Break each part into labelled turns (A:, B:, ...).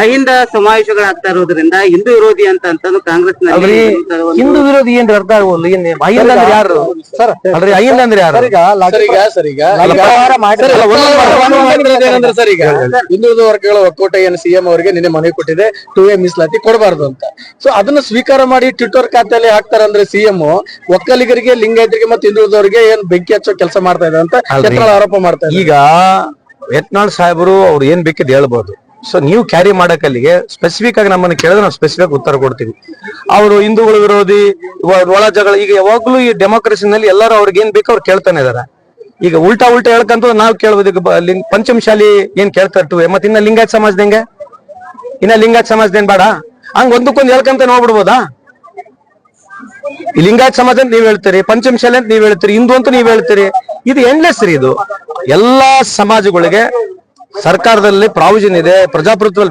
A: ಅಹಿಂದ ಸಮಾವೇಶಗಳಾಗ್ತಾ ಇರೋದ್ರಿಂದ ಹಿಂದೂ ವಿರೋಧಿ ಅಂತ ಅಂತಂದು ಕಾಂಗ್ರೆಸ್
B: ಹಿಂದೂ ವಿರೋಧಿ ಏನ್ ಅರ್ಥ ಆಗೋಲ್ಲ ಏನ್ ಅಹಿಂದ ಅಂದ್ರೆ ಯಾರು?
C: ಸರ್
B: ಅಲ್ರಿ ಅಹಿಂದ ಅಂದ್ರೆ ಯಾರು?
C: ಸರ್ ಈಗ
D: ಹಿಂದುಳಿದ ವರ್ಗಗಳ ಒಕ್ಕೂಟ ಏನ್ ಸಿಎಂ ಅವರಿಗೆ ನಿನ್ನೆ ಮನವಿ ಕೊಟ್ಟಿದೆ ಟು ಎ ಮೀಸಲಾತಿ ಕೊಡಬಾರ್ದು ಅಂತ. ಸೊ ಅದನ್ನ ಸ್ವೀಕಾರ ಮಾಡಿ ಟ್ವಿಟರ್ ಖಾತೆಯಲ್ಲಿ ಹಾಕ್ತಾರ ಅಂದ್ರೆ ಸಿಎಂ ಒಕ್ಕಲಿಗರಿಗೆ ಲಿಂಗಾಯತರಿಗೆ ಮತ್ತೆ ಹಿಂದುಳಿದವರಿಗೆ ಏನ್ ಬೆಂಕಿ ಹಚ್ಚೋ ಕೆಲಸ ಮಾಡ್ತಾ ಇದೆ ಅಂತ. ಆರೋಪ ಮಾಡ್ತಾ ಇದ್ದಾರೆ.
B: ಈಗ ಯತ್ನಾಳ್ ಸಾಹೇಬರು ಅವ್ರು ಏನ್ ಬೇಕಿದ್ ಹೇಳ್ಬೋದು. ಸೊ ನೀವು ಕ್ಯಾರಿ ಮಾಡಕ್ ಅಲ್ಲಿಗೆ ಸ್ಪೆಸಿಫಿಕ್ ಆಗಿ ನಮ್ಮನ್ನ ಕೇಳಿದ್ರೆ ನಾವು ಸ್ಪೆಸಿಫಿಕ್ ಉತ್ತರ ಕೊಡ್ತೀವಿ. ಅವರು ಹಿಂದೂಗಳ ವಿರೋಧಿ ಒಳ ಜಗಳ, ಈಗ ಯಾವಾಗ್ಲೂ ಈ ಡೆಮೋಕ್ರಸಿನಲ್ಲಿ ಎಲ್ಲರೂ ಅವ್ರಿಗೆ ಏನ್ ಬೇಕು ಅವ್ರು ಕೇಳ್ತಾನೆ ಇದಾರೆ. ಈಗ ಉಲ್ಟಾ ಉಲ್ಟಾ ಹೇಳ್ಕಂತ ನಾವು ಕೇಳ್ಬೋದು, ಈಗ ಪಂಚಮಶಾಲಿ ಏನ್ ಕೇಳ್ತಾ ಇರ್ತೀವಿ, ಮತ್ತೆ ಇನ್ನ ಲಿಂಗಾಯತ್ ಸಮಾಜದ ಹೆಂಗೆ? ಇನ್ನ ಲಿಂಗಾಯತ್ ಸಮಾಜದೇನ್ ಬೇಡ? ಹಂಗ ಒಂದಕ್ಕೊಂದು ಹೇಳ್ಕಂತ ನೋಡ್ಬಿಡ್ಬೋದಾ? ಲಿಂಗಾಯತ್ ಸಮಾಜ ಅಂತ ನೀವ್ ಹೇಳ್ತೀರಿ, ಪಂಚಮಶಾಲೆ ಅಂತ ನೀವ್ ಹೇಳ್ತೀರಿ, ಹಿಂದೂ ಅಂತ ನೀವ್ ಹೇಳ್ತೀರಿ, ಇದು ಎಂಡ್ಲೆಸ್ ರೀ ಇದು. ಎಲ್ಲಾ ಸಮಾಜಗಳಿಗೆ ಸರ್ಕಾರದಲ್ಲಿ ಪ್ರಾವಿಷನ್ ಇದೆ, ಪ್ರಜಾಪ್ರಭುತ್ವ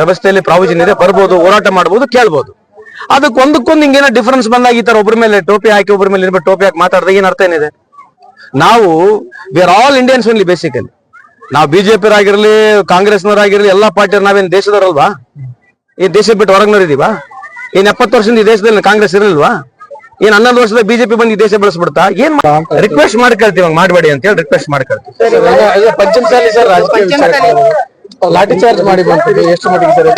B: ವ್ಯವಸ್ಥೆಯಲ್ಲಿ ಪ್ರಾವಿಷನ್ ಇದೆ, ಬರ್ಬೋದು, ಹೋರಾಟ ಮಾಡ್ಬೋದು, ಕೇಳ್ಬೋದು. ಅದಕ್ಕೆ ಒಂದಕ್ಕೊಂದು ಹಿಂಗೇನೋ ಡಿಫರೆನ್ಸ್ ಬಂದಾಗ ಈ ತರ ಒಬ್ಬರ ಮೇಲೆ ಟೋಪಿ ಹಾಕಿ ಒಬ್ಬರ ಮೇಲೆ ಇನ್ಬಿಟ್ಟು ಟೋಪಿ ಹಾಕಿ ಮಾತಾಡಿದಾಗ ಏನ್ ಅರ್ಥ ಏನಿದೆ? ನಾವು we are all Indians only basically ನಾವು ಬಿಜೆಪಿ ಆಗಿರ್ಲಿ ಕಾಂಗ್ರೆಸ್ನವರಾಗಿರ್ಲಿ, ಎಲ್ಲಾ ಪಾರ್ಟಿ ನಾವೇನ್ ದೇಶದವರಲ್ವಾ? ಈ ದೇಶ ಬಿಟ್ಟು ಹೊರಗ್ನವ್ರು ಇದೀವಾ ಏನ್ ಎಪ್ಪತ್ತು ವರ್ಷದಿಂದ ಈ ದೇಶದಲ್ಲಿ ಕಾಂಗ್ರೆಸ್ ಇರಲಿಲ್ವಾ ಏನ್ ಹನ್ನೊಂದು ವರ್ಷದ ಬಿಜೆಪಿ ಬಂದು ಈ ದೇಶ ಬೆಳೆಸ್ಬಿಡ್ತಾ? ಏನ್ ರಿಕ್ವೆಸ್ಟ್ ಮಾಡ್ಕೊಳ್ತೀವಿ ಹಂಗ್ ಮಾಡಬೇಡಿ ಅಂತ ಹೇಳಿ ರಿಕ್ವೆಸ್ಟ್ ಮಾಡ್ಕೊಳ್ತೀವಿ
D: ಲಾಠಿ ಚಾರ್ಜ್ ಮಾಡಿ ಬಂತಿದೆ ಎಷ್ಟು ಮಟ್ಟಿಗೆ ಸರ್?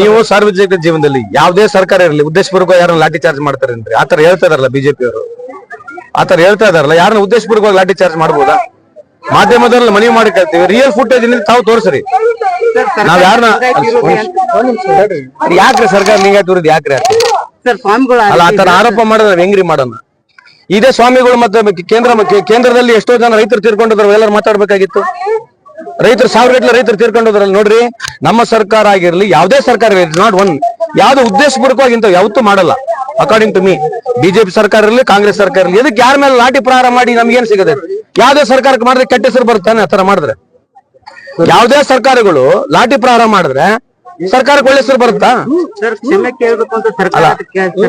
B: ನೀವು ಸಾರ್ವಜನಿಕ ಜೀವನದಲ್ಲಿ ಯಾವ್ದೇ ಸರ್ಕಾರ ಇರಲಿ ಉದ್ದೇಶಪೂರ್ವಕ ಯಾರನ್ನ ಲಾಠಿ ಚಾರ್ಜ್ ಮಾಡ್ತಾರೇನ್ರಿ ಆತರ ಹೇಳ್ತಾ ಇದಾರಲ್ಲ ಬಿಜೆಪಿ ಅವರು. ಆತರ ಹೇಳ್ತಾ ಇದಾರಲ್ಲ ಯಾರನ್ನ ಉದ್ದೇಶಪೂರ್ವಕವಾಗಿ ಲಾಠಿ ಚಾರ್ಜ್ ಮಾಡ್ಬೋದಾ? ಮಾಧ್ಯಮದಲ್ಲಿ ಮನವಿ ಮಾಡಿ ಕೇಳ್ತೀವಿ. ರಿಯಲ್ ಫುಟೇಜ್ ತಾವು ತೋರಿಸ್ರಿ. ನಾವ್ ಯಾರನ್ನ ಯಾಕ್ರಿ ಸರ್ಕಾರ ಲಿಂಗಾಯತ್ ವಿರುದ್ಧ ಯಾಕ್ರಿ?
A: ಸರ್ ಸ್ವಾಮಿಗಳು
B: ಅಲ್ಲ ಆರೋಪ ಮಾಡಿದ್ರೆ ಹೆಂಗ್ರಿ ಮಾಡೋಣ? ಇದೇ ಸ್ವಾಮಿಗಳು ಮತ್ತೆ ಕೇಂದ್ರ ಕೇಂದ್ರದಲ್ಲಿ ಎಷ್ಟೋ ಜನ ರೈತರು ತೀರ್ಕೊಂಡಿದ್ರು ಎಲ್ಲರೂ ಮಾತಾಡ್ಬೇಕಾಗಿತ್ತು. ರೈತರು ಸಾವಿರ ಗಟ್ಟಲೆ ರೈತರು ತೀರ್ಕೊಂಡೋದ್ರಲ್ಲಿ ನೋಡ್ರಿ ನಮ್ಮ ಸರ್ಕಾರ ಆಗಿರ್ಲಿ ಯಾವ್ದೇ ಸರ್ಕಾರ ನಾಟ್ ಒನ್. ಯಾವ್ದು ಉದ್ದೇಶಪೂರ್ವಕವಾಗಿ ಇಂಥವು ಯಾವತ್ತೂ ಮಾಡಲ್ಲ. ಅಕಾರ್ಡಿಂಗ್ ಟು ಮೀ ಬಿಜೆಪಿ ಸರ್ಕಾರ ಇರಲಿ ಕಾಂಗ್ರೆಸ್ ಸರ್ಕಾರ ಇರಲಿ ಇದಕ್ಕೆ ಯಾರ ಮೇಲೆ ಲಾಠಿ ಪ್ರಹಾರ ಮಾಡಿ ನಮ್ಗೇನ್ ಸಿಗದೆ? ಯಾವ್ದೇ ಸರ್ಕಾರಕ್ಕೆ ಮಾಡಿದ್ರೆ ಕೆಟ್ಟ ಹೆಸರು ಬರ್ತಾನೆ ಆತರ ಮಾಡಿದ್ರೆ. ಯಾವ್ದೇ ಸರ್ಕಾರಗಳು ಲಾಠಿ ಪ್ರಹಾರ ಮಾಡಿದ್ರೆ ಸರ್ಕಾರಕ್ಕೆ ಒಳ್ಳೆ ಹೆಸರು ಬರುತ್ತಾ?
A: ಸರ್ ಕ್ಷಮೆ ಕೇಳ್ಬೇಕು ಅಂತ ಸರ್ಕಾರ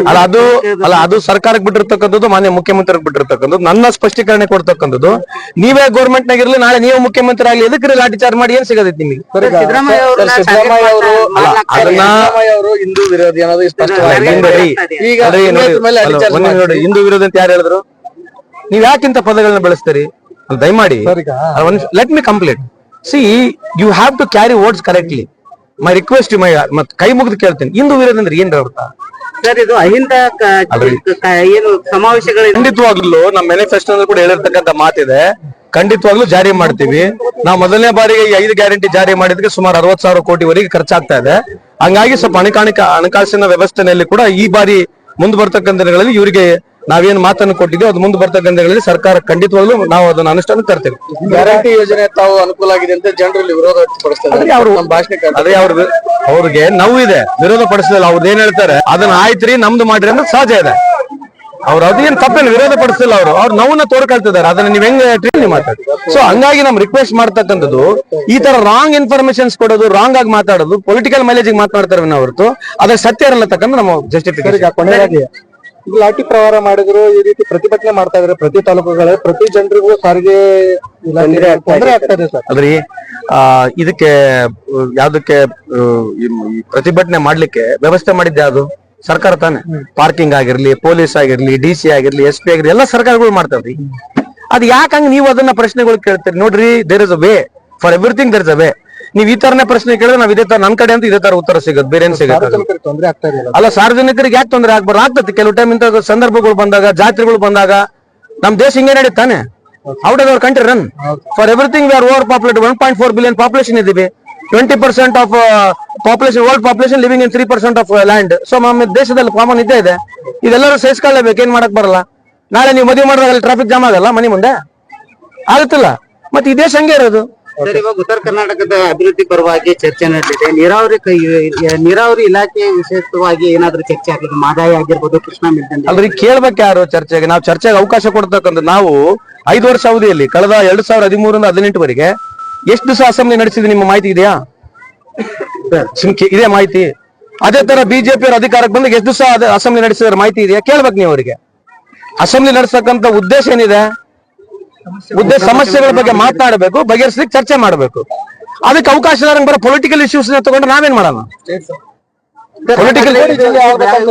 B: ಅಲ್ಲ ಅದು ಅಲ್ಲ ಅದು ಸರ್ಕಾರಕ್ಕೆ ಬಿಟ್ಟಿರ್ತಕ್ಕಂಥದ್ದು ಮಾನ್ಯ ಮುಖ್ಯಮಂತ್ರಿಗೆ ಬಿಟ್ಟಿರ್ತಕ್ಕಂಥದ್ದು ನನ್ನ ಸ್ಪಷ್ಟೀಕರಣ ಕೊಡ್ತಕ್ಕಂಥದ್ದು. ನೀವೇ ಗೌರ್ಮೆಂಟ್ ನಾಗಿರ್ಲಿ ನಾಳೆ ನೀವು ಮುಖ್ಯಮಂತ್ರಿ ಆಗ್ಲಿ ಎದಕ್ಕೆ ಲಾಠಿ ಚಾರ್ಜ್ ಮಾಡಿ ಏನ್ ಸಿಗದೈತಿ ನಿಮಗೆ?
D: ಹಿಂದೂ ವಿರೋಧಿ
B: ನೋಡಿ. ಹಿಂದೂ ವಿರೋಧ ಅಂತ ಯಾರು ಹೇಳಿದ್ರು? ನೀವ್ ಯಾಕಿಂತ ಪದಗಳನ್ನ ಬೆಳೆಸ್ತೀರಿ? ದಯಮಾಡಿ.
C: ಸರ್, ಈಗ-
B: let me complete see you have to carry words correctly my request my ಮತ್ ಕೈ ಮುಗಿದು ಕೇಳ್ತೀನಿ. ಇಂದು ವಿರೋಧಂದ್ರೆ ಏನ್ ಅರ್ಥ?
A: ಸರ್ ಇದು ಅಹಿಂದ ಕ-
B: ಅಲ್ರಿ.
A: ಕ- ಏನು
B: ಖಂಡಿತವಾಗ್ಲೂ ನಮ್ಮ ಮ್ಯಾನಿಫೆಸ್ಟೋ ಕೂಡ ಹೇಳಿರ್ತಕ್ಕಂಥ ಮಾತಿದೆ. ಖಂಡಿತವಾಗ್ಲೂ ಜಾರಿ ಮಾಡ್ತೀವಿ. ನಾವು ಮೊದಲನೇ ಬಾರಿಗೆ ಈ ಐದು ಗ್ಯಾರಂಟಿ ಜಾರಿ ಮಾಡಿದ್ರೆ ಸುಮಾರು ಅರವತ್ ಸಾವಿರ ಕೋಟಿವರೆಗೆ ಖರ್ಚಾಗ್ತಾ ಇದೆ. ಹಂಗಾಗಿ ಸ್ವಲ್ಪ ಹಣಕಾಣಿಕ ಹಣಕಾಸಿನ ವ್ಯವಸ್ಥೆಯಲ್ಲಿ ಕೂಡ ಈ ಬಾರಿ ಮುಂದೆ ಬರ್ತಕ್ಕಂಥ ದಿನಗಳಲ್ಲಿ ಇವರಿಗೆ ನಾವೇನ್ ಮಾತನ್ನು ಕೊಟ್ಟಿದ್ದೀವಿ ಅದು ಮುಂದೆ ಬರ್ತಕ್ಕಂಥಗಳಲ್ಲಿ ಸರ್ಕಾರ ಖಂಡಿತವಾಗ್ಲೂ ನಾವು ಅದನ್ನ ಅನುಷ್ಠಾನ ತರ್ತೇವೆ.
D: ಗ್ಯಾರಂಟಿ ಯೋಜನೆ ತಾವು ಅನುಕೂಲ ಆಗಿದೆ ಅಂತ ಜನರಲ್ಲಿ ವಿರೋಧ ವ್ಯಕ್ತಪಡಿಸ್ತಾರೆ
B: ಅವರು ಭಾಷಣ
D: ನಮ್ಮ ಇದೆ
B: ಅದೇ ಅವ್ರ ಅವ್ರಿಗೆ ನೋವಿದೆ ವಿರೋಧ ಪಡಿಸಲಿಲ್ಲ ಅವ್ರು ಏನ್ ಹೇಳ್ತಾರೆ? ಅದನ್ನ ಆಯ್ತ್ರಿ ನಮ್ದು ಮಾಡ್ರಿ ಅಂದ್ರೆ ಸಹಜ ಇದೆ. ಅವ್ರು ಅದೇನ್ ತಪ್ಪೇನು ವಿರೋಧ ಪಡಿಸಿಲ್ಲ ಅವರು. ಅವ್ರು ನೋವನ್ನ ತೋರ್ಕೊಳ್ತಿದ್ದಾರೆ ಅದನ್ನ ನೀವ್ ಹೆಂಗ್ ಟ್ರೀಟ್ ಮಾತಾಡಿ ಸೊ ಹಂಗಾಗಿ ನಮ್ ರಿಕ್ವೆಸ್ಟ್ ಮಾಡ್ತಕ್ಕಂಥದ್ದು ಈ ತರ ರಾಂಗ್ ಇನ್ಫಾರ್ಮೇಶನ್ಸ್ ಕೊಡೋದು ರಾಂಗ್ ಆಗಿ ಮಾತಾಡೋದು ಪೊಲಿಟಿಕಲ್ ಮೈಲೇಜ್ ಮಾತಾಡ್ತಾರೆ ಹೊರತು ಅದ್ರ ಸತ್ಯ ಇರಲ್ಲ ತಕ್ಕಂತ ನಮ್ಮ
C: ಸರ್ ಈಗ
B: ಜಸ್ಟಿಫಿಕೇಶನ್
C: ಲಾಠಿ ಪ್ರಹಾರ ಮಾಡಿದ್ರು ಈ ರೀತಿ ಪ್ರತಿಭಟನೆ ಮಾಡ್ತಾ ಇದಾರೆ ಪ್ರತಿ ತಾಲೂಕುಗಳ ಪ್ರತಿ ಜನರಿಗೂ ಸಾರಿಗೆ ತೊಂದರೆ ಆಗ್ತಾ ಇದೆ ಸರ್.
B: ಅದ್ರಿ ಆ ಇದಕ್ಕೆ ಯಾವ್ದಕ್ಕೆ ಈ ಈ ಪ್ರತಿಭಟನೆ ಮಾಡ್ಲಿಕ್ಕೆ ವ್ಯವಸ್ಥೆ ಮಾಡಿದ್ದೆ ಅದು. ಸರ್ಕಾರ ತಾನೆ. ಪಾರ್ಕಿಂಗ್ ಆಗಿರ್ಲಿ ಪೊಲೀಸ್ ಆಗಿರ್ಲಿ ಡಿ ಸಿ ಆಗಿರ್ಲಿ ಎಸ್ ಪಿ ಆಗಿರ್ಲಿ ಎಲ್ಲ ಸರ್ಕಾರಗಳು ಮಾಡ್ತಾವ್ರಿ. ಅದ್ ಯಾಕಂಗ್ ನೀವು ಅದನ್ನ ಪ್ರಶ್ನೆಗಳು ಕೇಳ್ತೀರಿ? ನೋಡ್ರಿ there is a way for everything there is a way ನೀವ್ ಈ ತರನೇ ಪ್ರಶ್ನೆ ಕೇಳಿದ್ರೆ ನಾವ್ ಇದೇ ತರ ನನ್ ಕಡೆ ಅಂತ ಇದೇ ತರ ಉತ್ತರ ಸಿಗುತ್ತೆ ಬೇರೆ ಏನ್ ಸಿಗತ್ತೆ
C: ಸಾರ್ವಜನಿಕರಿಗೆ ತೊಂದರೆ ಆಗ್ತಾ ಇದೆಯಲ್ಲ
B: ಅಲ್ಲ ಸಾರ್ವಜನಿಕರಿಗೆ ಯಾಕೆ ತೊಂದರೆ ಆಗ್ಬಾರ್ದು? ಆಗ್ತದೆ ಕೆಲವು ಟೈಮ್ ಇಂತ ಸಂದರ್ಭಗಳು ಬಂದಾಗ ಜಾತ್ರೆಗಳು ಬಂದಾಗ ನಮ್ ದೇಶ ಹಿಂಗೆ ನಡೀತಾನೆ. Out of our country run for everything we are over populate one point four billion population ಇದೀವಿ twenty percent of population world population living in three percent of land so ನಮ್ಮ ದೇಶದಲ್ಲಿ ಕಾಮನ್ ಇದ್ದೇ ಇದೆ. ಇದೆಲ್ಲರೂ ಸಹಿಸ್ಕೊಳ್ಳೇಬೇಕು ಏನ್ ಮಾಡಕ್ ಬರಲ್ಲ. ನಾಳೆ ನೀವು ಮದುವೆ ಮಾಡಿದಾಗ ಟ್ರಾಫಿಕ್ ಜಾಮ್ ಆಗಲ್ಲ ಮನೆ ಮುಂದೆ? ಆಗುತ್ತಲ್ಲ. ಮತ್ತೆ ಈ ದೇಶ ಹಂಗೆ ಇರೋದು?
A: ಸರ್ ಇವಾಗ ಉತ್ತರ ಕರ್ನಾಟಕದ ಅಭಿವೃದ್ಧಿ ಪರವಾಗಿ ಚರ್ಚೆ ನಡೆದಿದೆ. ನೀರಾವರಿ ನೀರಾವರಿ ಇಲಾಖೆ ವಿಶೇಷವಾಗಿ ಏನಾದ್ರೂ ಚರ್ಚೆ ಆಗಿದೆ ಮಾದಾಯ ಆಗಿರ್ಬೋದು ಕೃಷ್ಣ ಮೇಲ್ದಂಡೆ
B: ಅಲ್ರಿ ಕೇಳ್ಬೇಕು ಯಾರು ಚರ್ಚೆಗೆ? ನಾವು ಚರ್ಚೆಗೆ ಅವಕಾಶ ಕೊಡ್ತಕ್ಕಂಥ ನಾವು ಐದು ವರ್ಷ ಅವಧಿಯಲ್ಲಿ ಕಳೆದ ಎರಡ್ ಸಾವಿರದ ಹದಿಮೂರರಿಂದ ಹದಿನೆಂಟುವರೆಗೆ ಎಷ್ಟು ದಿವಸ ಅಸೆಂಬ್ಲಿ ನಡೆಸಿದೆ ನಿಮ್ಮ ಮಾಹಿತಿ ಇದೆಯಾ? ಇದೇ ಇದೆ ಮಾಹಿತಿ. ಅದೇ ತರ ಬಿಜೆಪಿ ಅವರ ಅಧಿಕಾರಕ್ಕೆ ಬಂದಾಗ ಎಷ್ಟು ದಿವಸ ಅಸೆಂಬ್ಲಿ ನಡೆಸಿದ್ರ ಮಾಹಿತಿ ಇದೆಯಾ? ಕೇಳ್ಬೇಕು ನೀವು ಅವರಿಗೆ. ಅಸೆಂಬ್ಲಿ ನಡೆಸತಕ್ಕಂತ ಉದ್ದೇಶ ಏನಿದೆ? ಉದ್ದೇಶ ಸಮಸ್ಯೆಗಳ ಬಗ್ಗೆ ಮಾತನಾಡಬೇಕು ಬಗೆಹರಿಸಲಿಕ್ಕೆ ಚರ್ಚೆ ಮಾಡಬೇಕು. ಅದಕ್ಕೆ ಅವಕಾಶ ಬರೋ ಪೊಲಿಟಿಕಲ್ ಇಶ್ಯೂಸ್ ತಗೊಂಡ್ರೆ ನಾವೇನ್ ಮಾಡೋಣ? ಪೊಲಿಟಿಕಲ್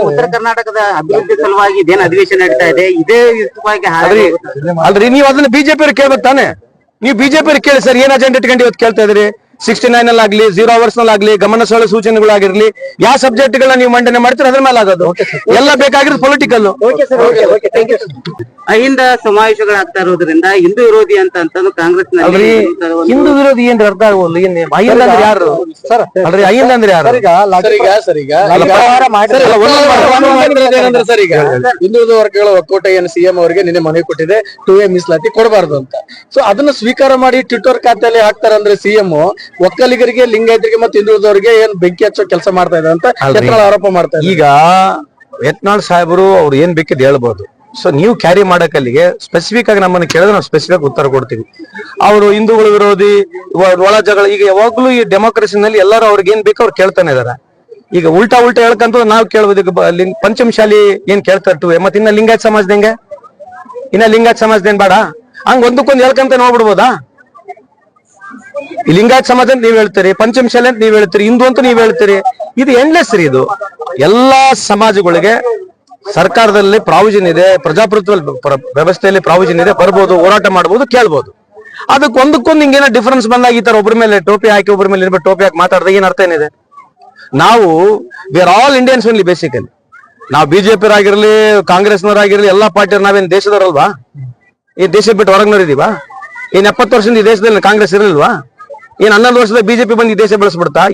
A: ಉತ್ತರ ಕರ್ನಾಟಕದ ಅಭಿವೃದ್ಧಿ ಸಲುವಾಗಿ ಇದೇನ್ ಅಧಿವೇಶನ ನಡೀತಾ ಇದೆ ಇದೇ
B: ಅಲ್ರಿ ನೀವು ಅದನ್ನ ಬಿಜೆಪಿ ಅವ್ರು ಕೇಳ್ಬೇಕು ತಾನೆ. ನೀವು ಬಿಜೆಪಿ ಅವ್ರು ಕೇಳಿ ಸರ್ ಏನ್ ಅಜೆಂಡ್ ಇಟ್ಕೊಂಡು ಇವತ್ತು ಕೇಳ್ತಾ ಇದ್ರಿ ಸಿಕ್ಸ್ಟಿ ನೈನ್ ಅಲ್ಲಿ ಆಗ್ಲಿ ಜೀರೋ ಅವರ್ಸ್ನಲ್ಲಿ ಆಗ್ಲಿ ಗಮನ ಸೆಳೆಯುವ ಸೂಚನೆಗಳಾಗಿರ್ಲಿ ಯಾವ ಸಬ್ಜೆಕ್ಟ್ ಗಳನ್ನ ನೀವು ಮಂಡನೆ ಮಾಡ್ತೀರಿ ಅದ್ರ ಮೇಲೆ ಆಗೋದು ಎಲ್ಲ ಬೇಕಾಗಿರೋದು ಪೊಲಿಟಿಕಲ್
A: ಅಹಿಂದ ಸಮಾವೇಶಗಳಾಗ್ತಾ ಇರೋದ್ರಿಂದ ಹಿಂದೂ ವಿರೋಧಿ ಅಂತ ಅಂತಂದು ಕಾಂಗ್ರೆಸ್
B: ಹಿಂದೂ ವಿರೋಧಿ ಏನ್ ಅರ್ಥ ಆಗೋಲ್ಲ ಏನ್ ಅಯ್ಯಂದ ಅಂದ್ರೆ ಯಾರು?
C: ಸರ್
B: ಅಲ್ರಿ ಅಯ್ಯಂದ ಅಂದ್ರೆ ಯಾರು?
D: ಸರ್ ಈಗ ಹಿಂದುಳಿದ ವರ್ಗಗಳ ಒಕ್ಕೂಟ ಏನು ಸಿಎಂ ಅವರಿಗೆ ನಿನ್ನೆ ಮನವಿ ಕೊಟ್ಟಿದೆ ಟು ಎ ಮೀಸಲಾತಿ ಕೊಡಬಾರ್ದು ಅಂತ. ಸೊ ಅದನ್ನ ಸ್ವೀಕಾರ ಮಾಡಿ ಟ್ವಿಟರ್ ಖಾತೆಯಲ್ಲಿ ಹಾಕ್ತಾರಂದ್ರೆ ಸಿಎಂ ಒಕ್ಕಲಿಗರಿಗೆ ಲಿಂಗಾಯತರಿಗೆ ಮತ್ತೆ ಹಿಂದುಳಿದವರಿಗೆ ಏನ್ ಬೆಂಕಿ ಹಚ್ಚೋ ಕೆಲಸ ಮಾಡ್ತಾ ಇದೆ ಅಂತ. ಯತ್ನಾಳ್ ಆರೋಪ ಮಾಡ್ತಾ
B: ಈಗ ಯತ್ನಾಳ್ ಸಾಹೇಬರು ಅವ್ರು ಏನ್ ಬೇಕಿದ್ ಹೇಳ್ಬೋದು. ಸೊ ನೀವು ಕ್ಯಾರಿ ಮಾಡಕ್ಕಲ್ಲಿಗೆ ಸ್ಪೆಸಿಫಿಕ್ ಆಗಿ ನಮ್ಮನ್ನ ಕೇಳಿದ್ರೆ ನಾವು ಸ್ಪೆಸಿಫಿಕ್ ಉತ್ತರ ಕೊಡ್ತೀವಿ. ಅವರು ಹಿಂದೂಗಳ ವಿರೋಧಿ ಒಳ ಜಗಳ ಈಗ ಯಾವಾಗ್ಲೂ ಈ ಡೆಮೋಕ್ರಸಿನಲ್ಲಿ ಎಲ್ಲರೂ ಅವ್ರಿಗೆ ಏನ್ ಬೇಕೋ ಅವ್ರು ಕೇಳ್ತಾನೆ ಇದಾರೆ. ಈಗ ಉಲ್ಟಾ ಉಲ್ಟಾ ಹೇಳ್ಕಂತ ನಾವು ಕೇಳ್ಬೋದು. ಈಗ ಪಂಚಮಶಾಲಿ ಏನ್ ಕೇಳ್ತಾರೆ ಟು ಮತ್ತೆ ಇನ್ನ ಲಿಂಗಾಯತ್ ಸಮಾಜದ ಹೆಂಗೆ? ಇನ್ನ ಲಿಂಗಾಯತ್ ಸಮಾಜದೇನ್ ಬೇಡ? ಹಂಗ ಒಂದಕ್ಕೊಂದು ಹೇಳ್ಕಂತ ನೋಡ್ಬಿಡ್ಬೋದಾ? ಲಿಂಗಾಯತ್ ಸಮಾಜ ಅಂತ ನೀವ್ ಹೇಳ್ತೀರಿ ಪಂಚಮಶಾಲೆ ಅಂತ ನೀವ್ ಹೇಳ್ತೀರಿ, ಹಿಂದೂ ಅಂತ ನೀವ್ ಹೇಳ್ತೀರಿ, ಇದು ಎಂಡ್ಲೆಸ್ ರೀ ಇದು. ಎಲ್ಲಾ ಸಮಾಜಗಳಿಗೆ ಸರ್ಕಾರದಲ್ಲಿ ಪ್ರಾವಿಜನ್ ಇದೆ, ಪ್ರಜಾಪ್ರಭುತ್ವ ವ್ಯವಸ್ಥೆಯಲ್ಲಿ ಪ್ರಾವಿಜನ್ ಇದೆ, ಬರ್ಬೋದು, ಹೋರಾಟ ಮಾಡ್ಬೋದು, ಕೇಳ್ಬೋದು. ಅದಕ್ಕೆ ಒಂದಕ್ಕೊಂದು ಹಿಂಗೇನೋ ಡಿಫರೆನ್ಸ್ ಬಂದಾಗ ಈ ತರ ಒಬ್ಬರ ಮೇಲೆ ಟೋಪಿ ಹಾಕಿ ಒಬ್ಬರ ಮೇಲೆ ಇನ್ಬಿಟ್ಟು ಟೋಪಿ ಹಾಕಿ ಮಾತಾಡಿದಾಗ ಏನ್ ಅರ್ಥ ಏನಿದೆ? ನಾವು we are all Indians only basically ನಾವು ಬಿಜೆಪಿ ಆಗಿರ್ಲಿ ಕಾಂಗ್ರೆಸ್ನವರಾಗಿರ್ಲಿ, ಎಲ್ಲಾ ಪಾರ್ಟಿ ನಾವೇನ್ ದೇಶದವರಲ್ವಾ? ಈ ದೇಶ ಬಿಟ್ಟು ಹೊರಗ್ನವ್ರು ಇದೀವಾ? ಇನ್ ಎಪ್ಪತ್ತು ವರ್ಷದಿಂದ ಈ ದೇಶದಲ್ಲಿ ಕಾಂಗ್ರೆಸ್ ಇರಲಿಲ್ವಾ? ಏನ್ ಹನ್ನೊಂದು ವರ್ಷದ ಬಿಜೆಪಿ ಬಂದು ದೇಶ ಬೆಳೆಸ್ಬಿಡ್ತಾ